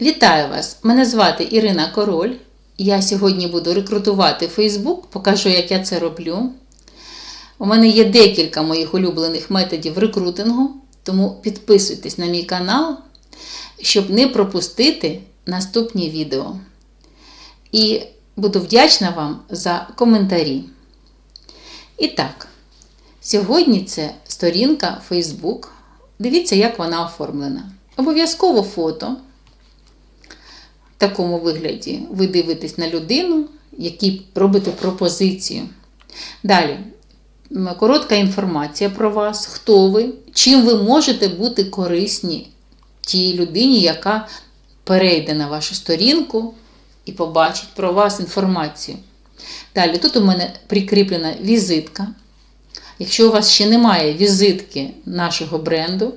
Вітаю вас! Мене звати Ірина Король. Я сьогодні буду рекрутувати Facebook, покажу, як я це роблю. У мене є декілька моїх улюблених методів рекрутингу, тому підписуйтесь на мій канал, щоб не пропустити наступні відео. І буду вдячна вам за коментарі. І так, сьогодні це сторінка Facebook. Дивіться, як вона оформлена. Обов'язково фото. Такому вигляді ви дивитесь на людину, якій робите пропозицію. Далі, коротка інформація про вас, хто ви, чим ви можете бути корисні тій людині, яка перейде на вашу сторінку і побачить про вас інформацію. Далі, тут у мене прикріплена візитка. Якщо у вас ще немає візитки нашого бренду,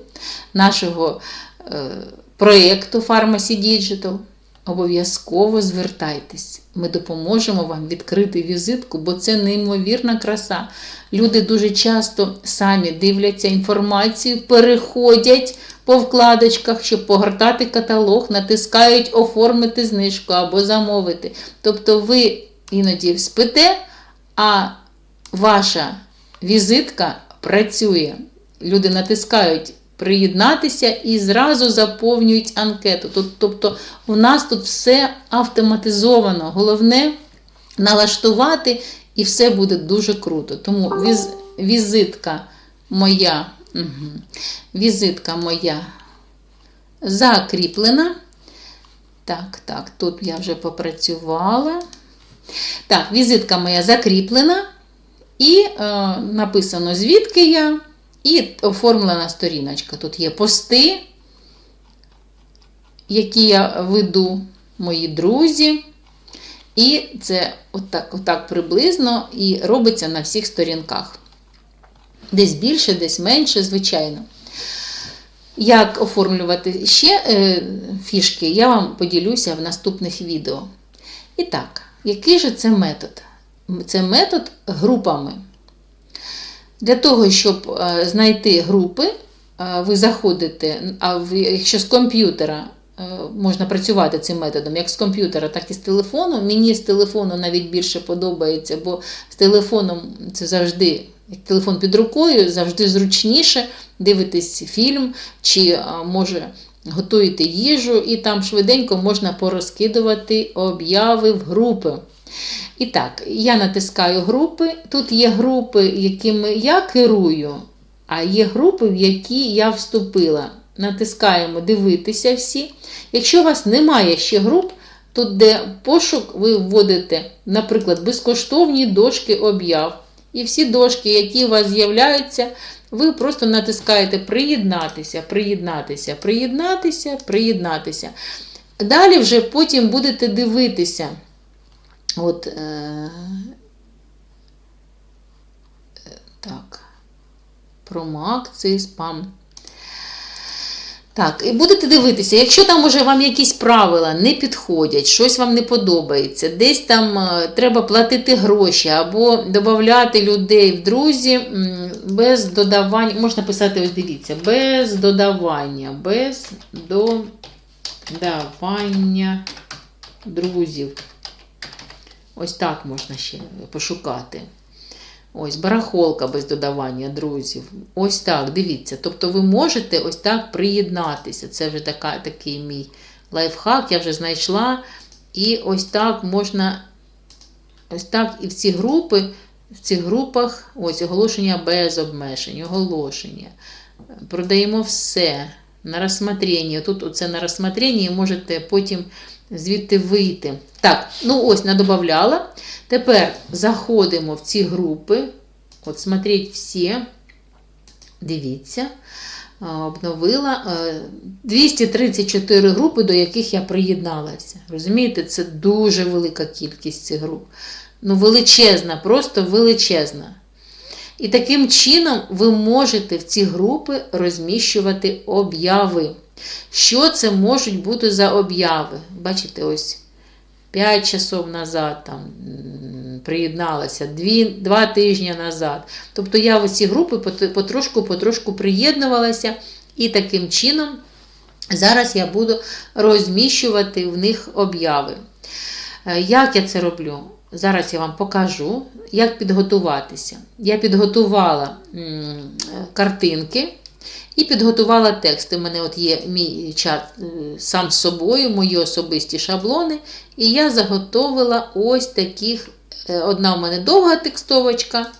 нашого е, проєкту Pharmacy Digital, обов'язково звертайтесь. Ми допоможемо вам відкрити візитку, бо це неймовірна краса. Люди дуже часто самі дивляться інформацію, переходять по вкладочках, щоб погортати каталог, натискають оформити знижку або замовити. Тобто ви іноді спите, а ваша візитка працює. Люди натискають приєднатися і зразу заповнюють анкету. Тобто у нас тут все автоматизовано. Головне налаштувати, і все буде дуже круто. Тому віз, візитка моя, угу, візитка моя закріплена. Так, так, тут я вже попрацювала. Так, візитка моя закріплена. І е, написано, звідки я, і оформлена сторіночка. Тут є пости, які я веду, мої друзі. І це отак, отак приблизно і робиться на всіх сторінках. Десь більше, десь менше, звичайно. Як оформлювати ще е, фішки, я вам поділюся в наступних відео. І так, який же це метод? Це метод групами. Для того, щоб е, знайти групи, е, ви заходите, а якщо з комп'ютера е, можна працювати цим методом, як з комп'ютера, так і з телефону. Мені з телефону навіть більше подобається, бо з телефоном це завжди, телефон під рукою, завжди зручніше дивитись фільм, чи може готуєте їжу, і там швиденько можна порозкидувати обяви в групи. І так, я натискаю групи. Тут є групи, якими я керую, а є групи, в які я вступила. Натискаємо дивитися всі. Якщо у вас немає ще груп, тут, де пошук, ви вводите, наприклад, безкоштовні дошки об'яв. І всі дошки, які у вас з'являються, ви просто натискаєте приєднатися, приєднатися, приєднатися, приєднатися. Далі вже потім будете дивитися. От, е, так, промоакції, спам. Так, і будете дивитися, якщо там уже вам якісь правила не підходять, щось вам не подобається, десь там е, треба платити гроші або додати людей в друзі без додавання, можна писати, ось дивіться, без додавання, без додавання друзів. Ось так можна ще пошукати. Ось, барахолка без додавання друзів. Ось так, дивіться. Тобто ви можете ось так приєднатися. Це вже така, такий мій лайфхак, я вже знайшла. І ось так можна, ось так і в ці групи, в цих групах, ось оголошення без обмежень, оголошення. Продаємо все на розсмотрення. Тут оце на розсмотрення, можете потім звідти вийти. Так, ну ось надобавляла. Тепер заходимо в ці групи. От, смотреть всі. Дивіться. Обновила е, 234 групи, до яких я приєдналася. Розумієте, це дуже велика кількість цих груп. Ну, величезна, просто величезна. І таким чином ви можете в ці групи розміщувати обяви. Що це можуть бути за обяви? Бачите, ось 5 часов назад там, приєдналася, 2, 2 тижні назад. Тобто я в ці групи потрошку-потрошку приєднувалася і таким чином Зараз я буду розміщувати в них обяви. Е, Як я це роблю? Зараз я вам покажу, як підготуватися. Я підготувала картинки і підготувала тексти. У мене от є мій чат е, сам з собою, мої особисті шаблони. І я заготовила ось таких. е, Одна у мене довга текстовочка,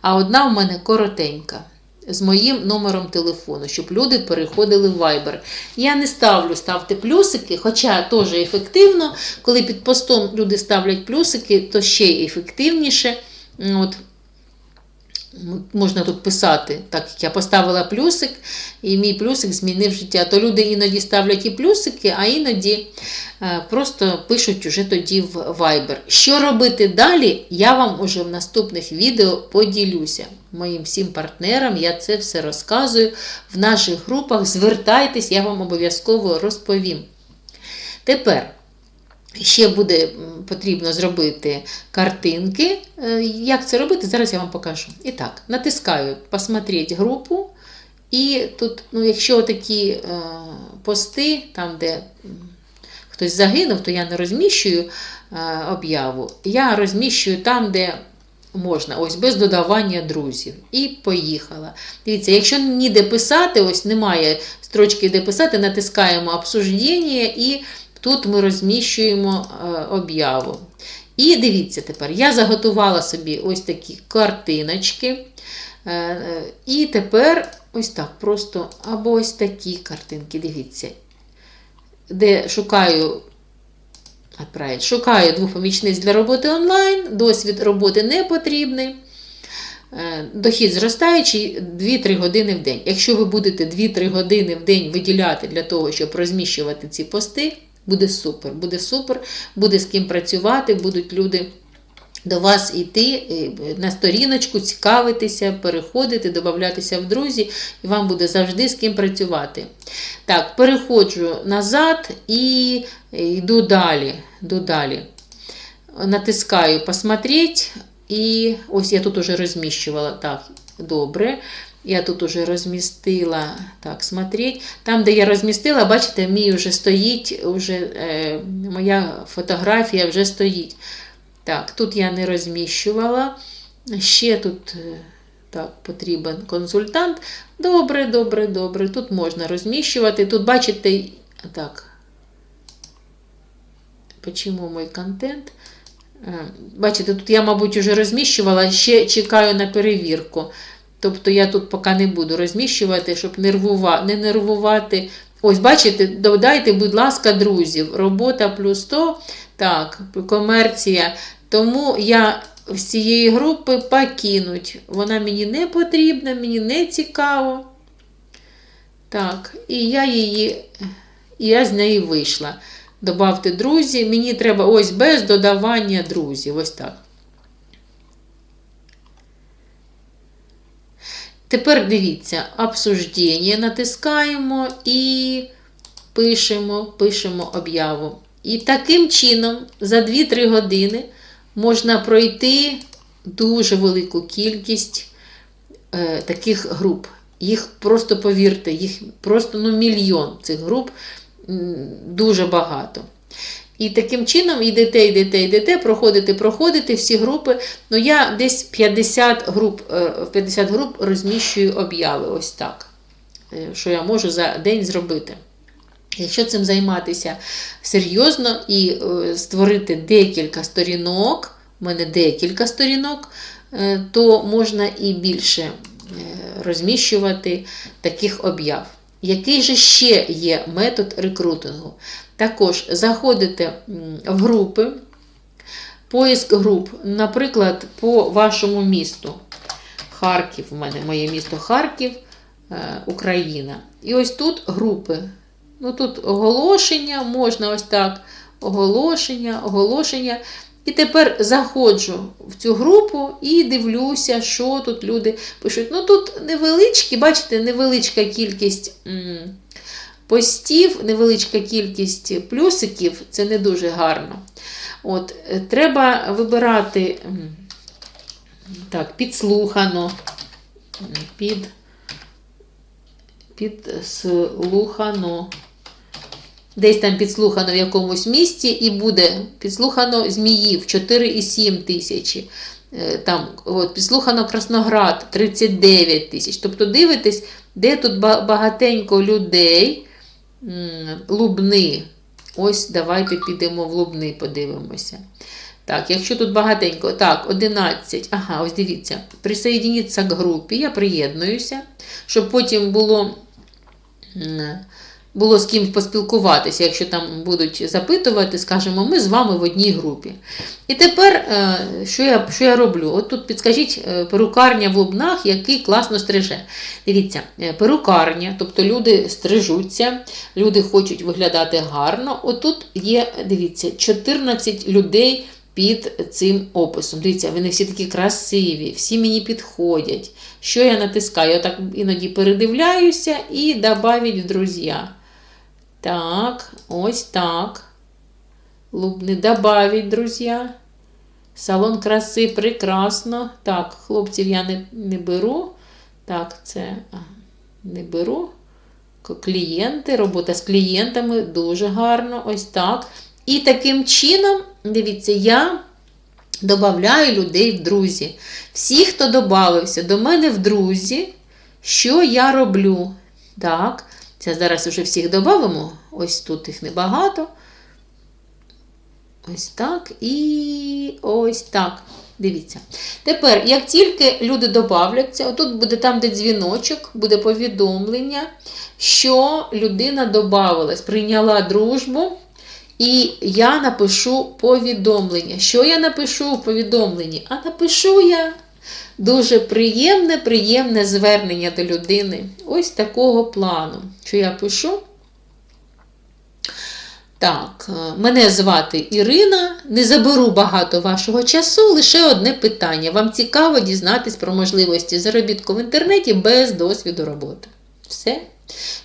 а одна у мене коротенька. З моїм номером телефону, щоб люди переходили в Viber. Я не ставлю ставте плюсики, хоча теж ефективно. Коли під постом люди ставлять плюсики, то ще ефективніше. От, Можна тут писати, так як я поставила плюсик, і мій плюсик змінив життя. То люди іноді ставлять і плюсики, а іноді е, просто пишуть уже тоді в Viber. Що робити далі, я вам уже в наступних відео поділюся. Моїм всім партнерам я це все розказую в наших групах. Звертайтесь, я вам обов'язково розповім. Тепер. Ще буде потрібно зробити картинки. Е, Як це робити, зараз я вам покажу. І так, натискаю посмотреть групу. І тут, ну, якщо такі е, пости, там, де хтось загинув, то я не розміщую е, об'яву. Я розміщую там, де можна, ось без додавання друзів. І поїхала. Дивіться, якщо ніде писати, ось немає строчки, де писати, натискаємо обсуждення і Тут ми розміщуємо е, об'яву. І дивіться тепер, я заготувала собі ось такі картиночки. Е, е, І тепер ось так просто, або ось такі картинки, дивіться, де шукаю. Отправить. Шукаю двох помічниць для роботи онлайн, досвід роботи не потрібний. Дохід зростаючий 2-3 години в день. Якщо ви будете 2-3 години в день виділяти для того, щоб розміщувати ці пости, буде супер. Буде супер, буде з ким працювати, будуть люди до вас йти на сторіночку, цікавитися, переходити, додатися в друзі, і вам буде завжди з ким працювати. Так, переходжу назад і йду далі. Йду далі. Натискаю посмотреть. І ось я тут уже розміщувала. Так, добре. Я тут уже розмістила, так, смотреть. Там, де я розмістила, бачите, мій вже стоїть, вже, е, моя фотографія вже стоїть. Так, тут я не розміщувала. Ще тут е, так, потрібен консультант. Добре, добре, добре. Тут можна розміщувати. Тут, бачите, так. Почему мой контент? Бачите, тут я, мабуть, вже розміщувала, ще чекаю на перевірку. Тобто я тут поки не буду розміщувати, щоб нервувати, не нервувати. Ось, бачите, додайте, будь ласка, друзів. Робота плюс 100, так, комерція. Тому я з цієї групи покинуть. Вона мені не потрібна, мені не цікаво. Так, і я її, і я з неї вийшла. Добавте друзі. Мені треба ось без додавання друзів. Ось так. Тепер дивіться, обсуждення натискаємо і пишемо, пишемо об'яву. І таким чином, за 2-3 години можна пройти дуже велику кількість е, таких груп. Їх просто, повірте, їх просто ну, мільйон цих груп дуже багато. І таким чином йдете, йдете, йдете, проходите, проходите всі групи. Ну, я десь 50 груп в 50 груп розміщую обяви. Ось так. Е, що я можу за день зробити. Якщо цим займатися серйозно і е, створити декілька сторінок, у мене декілька сторінок, е, то можна і більше розміщувати таких об'яв. Який же ще є метод рекрутингу? Також заходите в групи, поиск груп, наприклад, по вашому місту. Харків, у мене моє місто Харків, е, Україна. І ось тут групи. Ну Тут оголошення, можна ось так. Оголошення, оголошення. І тепер заходжу в цю групу і дивлюся, що тут люди пишуть. Ну тут невеличкі, бачите, невеличка кількість постів, невеличка кількість плюсиків, це не дуже гарно. От, е, Треба вибирати так, підслухано, під, підслухано. Десь там підслухано в якомусь місті, і буде підслухано Зміїв 4,7 тисячі. Е, Там от, підслухано Красноград 39 тисяч. Тобто дивитесь, де тут багатенько людей, Лубни. Ось давайте підемо в Лубни, подивимося. Так, якщо тут багатенько, так, 11. Ага, ось дивіться. Присоединіться к групі, я приєднуюся, щоб потім було, було з ким поспілкуватися. Якщо там будуть запитувати, скажемо, ми з вами в одній групі. І тепер, е, що я, що я роблю? От тут підскажіть е, перукарня в Лубнах, який класно стриже. Дивіться, е, перукарня, тобто люди стрижуться, люди хочуть виглядати гарно. Отут є, дивіться, 14 людей під цим описом. Дивіться, вони всі такі красиві, всі мені підходять. Що я натискаю? Я так іноді передивляюся і добавить в друзі. Так, ось так. Лубни добавить, друзі. Салон краси прекрасно. Так, хлопців я не, не беру. Так, це не беру. Клієнти, робота з клієнтами дуже гарно. Ось так. І таким чином, дивіться, я додаю людей в друзі. Всі, хто додався до мене в друзі, що я роблю? Так, це зараз вже всіх додамо. Ось тут їх небагато. Ось так і ось так. Дивіться. Тепер, як тільки люди додавляться, отут буде там, де дзвіночок, буде повідомлення, що людина додавалась, прийняла дружбу. І я напишу повідомлення. Що я напишу у повідомленні? А напишу я дуже приємне, приємне звернення до людини. Ось такого плану. Що я пишу? Так, е, мене звати Ірина. Не заберу багато вашого часу. Лише одне питання. Вам цікаво дізнатись про можливості заробітку в інтернеті без досвіду роботи. Все.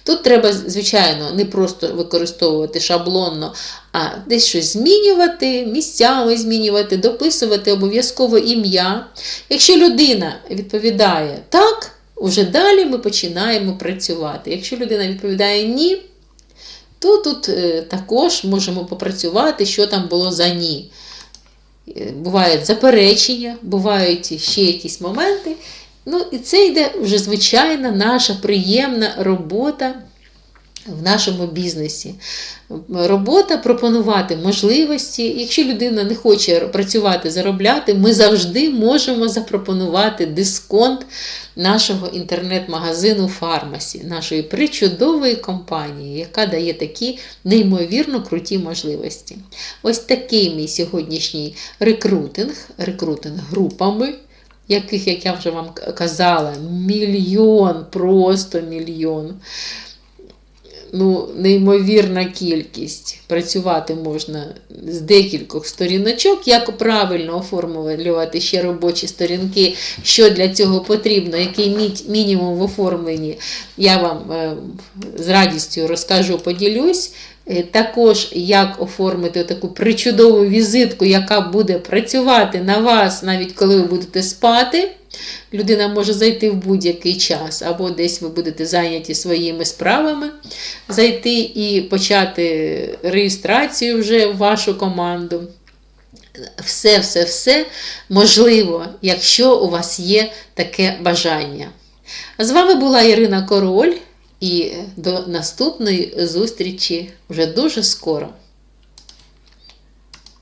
Тут треба, звичайно, не просто використовувати шаблонно, а десь щось змінювати, місцями змінювати, дописувати обов'язково ім'я. Якщо людина відповідає так, уже далі ми починаємо працювати. Якщо людина відповідає ні, то тут е, також можемо попрацювати, що там було за ні. Е, Бувають заперечення, бувають ще якісь моменти. Ну, і це йде вже звичайна наша приємна робота в нашому бізнесі. Робота пропонувати можливості. Якщо людина не хоче працювати, заробляти, ми завжди можемо запропонувати дисконт нашого інтернет-магазину Фармасі, нашої причудової компанії, яка дає такі неймовірно круті можливості. Ось такий мій сьогоднішній рекрутинг, рекрутинг групами яких, як я вже вам казала, мільйон, просто мільйон. Ну, неймовірна кількість. Працювати можна з декількох сторіночок, як правильно оформлювати ще робочі сторінки, що для цього потрібно, який мінімум в оформленні, я вам е, з радістю розкажу, поділюсь. Е, Також як оформити таку причудову візитку, яка буде працювати на вас, навіть коли ви будете спати. Людина може зайти в будь-який час, або десь ви будете зайняті своїми справами, зайти і почати реєстрацію вже в вашу команду. Все, все, все можливо, якщо у вас є таке бажання. З вами була Ірина Король, і до наступної зустрічі вже дуже скоро.